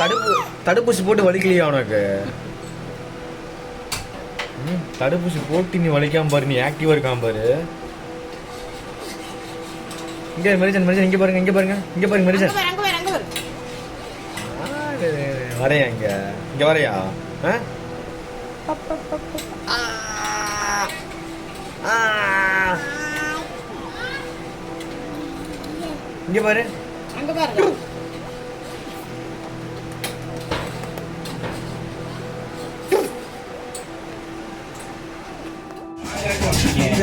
தடுப்பு தடுப்பூசி போட்டு வலிக்கலையா உனக்கு? தடுப்பூசி போட்டு நீ வலிக்காம பாரு நீ ஆக்டிவா இருக்காம பாரு. இங்க மெரிசன் மெரிசன் இங்க பாருங்க இங்க பாருங்க இங்க பாருங்க மெரிசன். பாரு அங்க பாரு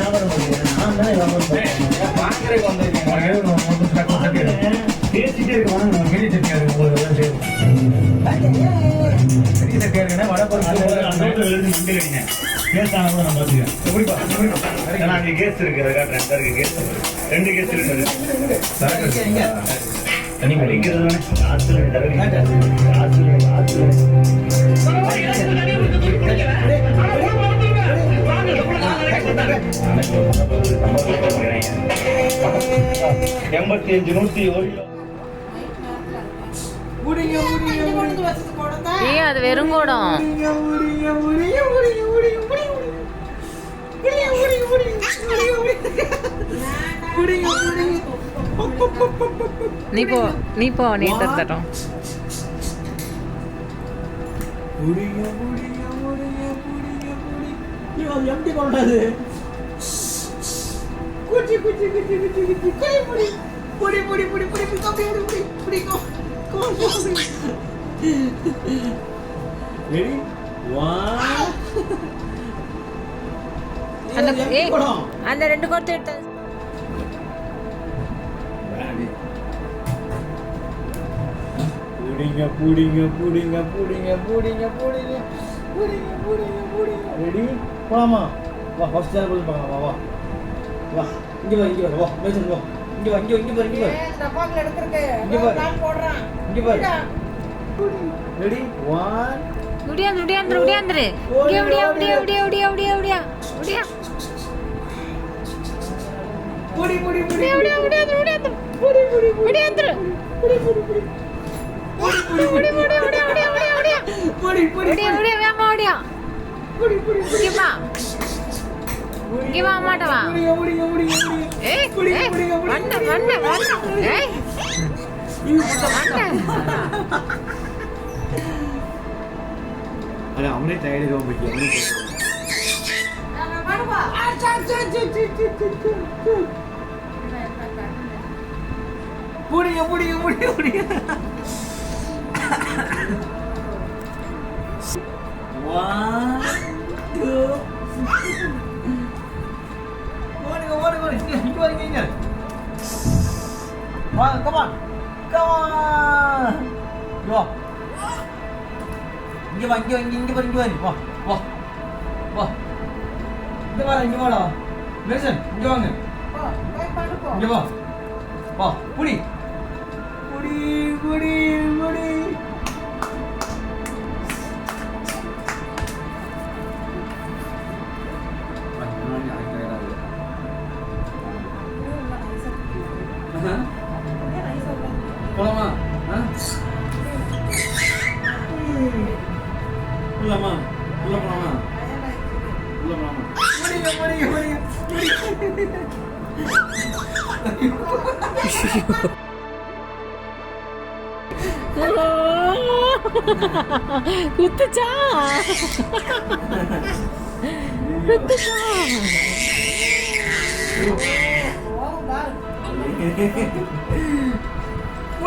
நான் தானே வியாபாரம் பண்ணுறேன் பேசிட்டே இருக்கணும் நான் கிளி சட்டியாக போது தான் சரி கிளி சட்டியாக இருக்குன்னா வடை பொருள் கேஸ் ஆகும் நான் நான் கேஸ் இருக்குது காட்டுறேன் சார் கேஸ் ரெண்டு கேஸ் இருக்குது தனி கிடைக்கிறது எண்பத்தி அஞ்சு நூத்தி ஒரு ஏய் அது வெறுங்கூடம் நீ போ நீ போ நீ தரட்டும் எப்படி கொண்டாது? குச்சி குச்சி குச்சி குச்சி குச்சி. குச்சி புடி புடி புடி புடி புடி புடி புடி புடி புடி கோ கோ ரெடி அந்த அந்த ரெண்டு கோர்த்து எடுத்து புடிங்க புடிங்க புடிங்க புடிங்க புடிங்க புடிங்க புடிங்க புடிங்க புடிங்க ரெடி போலாமா வா ஃபர்ஸ்ட் சேனல் போய் பார்க்கலாம் வா வா வா இங்க வா இங்க வா வா மேசன் வா இங்க வா இங்க இங்க பாரு இங்க பாரு இங்க பாரு. நான் போடுறேன் இங்க பாரு ரெடி ஒன் உடியாந்து உடியாந்துரு உடியாந்துரு உடியா உடியா உடியா உடியா உடியா உடியா உடியா உடியா புடி புடி புடி உடியா உடியா உடியாந்துரு உடியாந்துரு உடியாந்துரு புடி புடி புடி உடி உடி உடி உடியா உடியா உடியா உடியா புடி புடி உடியா உடியா வேமா உடியா புடி புடி இங்க வா முக்கியமா மாட்டவா ஏய் வண்ட வண்ட வண்ட. ஏய். అరే అమ్మే టైర్డ్ గా ఉంది అమ్మే புடிங்க புடிங்க புடிங்க புடிங்க 이리 와. 이게 봐, 이게 이게 봐, 이게 봐, 와, 와, 이게 봐라, 이게 봐라. 레슨, 이게 봐, 이게 봐, 와, 뿌리, 뿌리, 뿌리, 뿌리. 아니, 그런 아닌가 해가지고. உள்ளமா? உள்ள போலாமா? உள்ள போலாமா? குத்துச்சா? குத்துச்சா?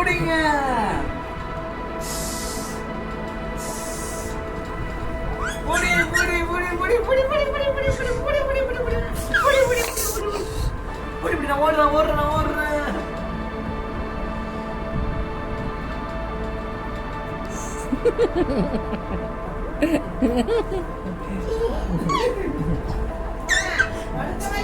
போகும் ஓடுறேன் ஓடுறேன் ஓடுறேன் அடுத்த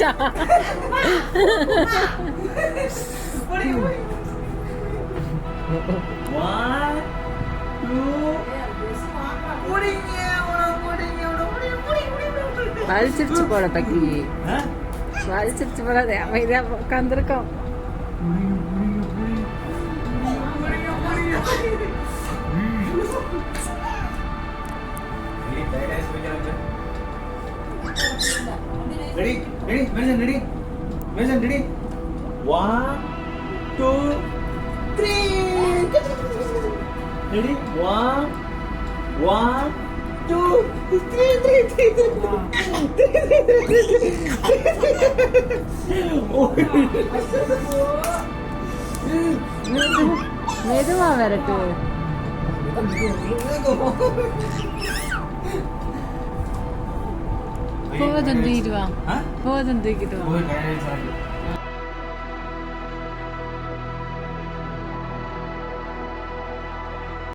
புடிங்க வலிச்சிருச்சு போல பக்கி ஆ? வலிச்சிருச்சு போல அது அமைதியா உட்காந்துருக்கோம் Ready? Ready? Medicine, ready? Medicine, ready? One, two, three. Ready? One, one, two, three, three, three, three. மெதுவா விரட்டு போதும் தூக்கிட்டு வா ஆ? போதும் தூக்கிட்டு வா போய் கையில சாப்பிடு.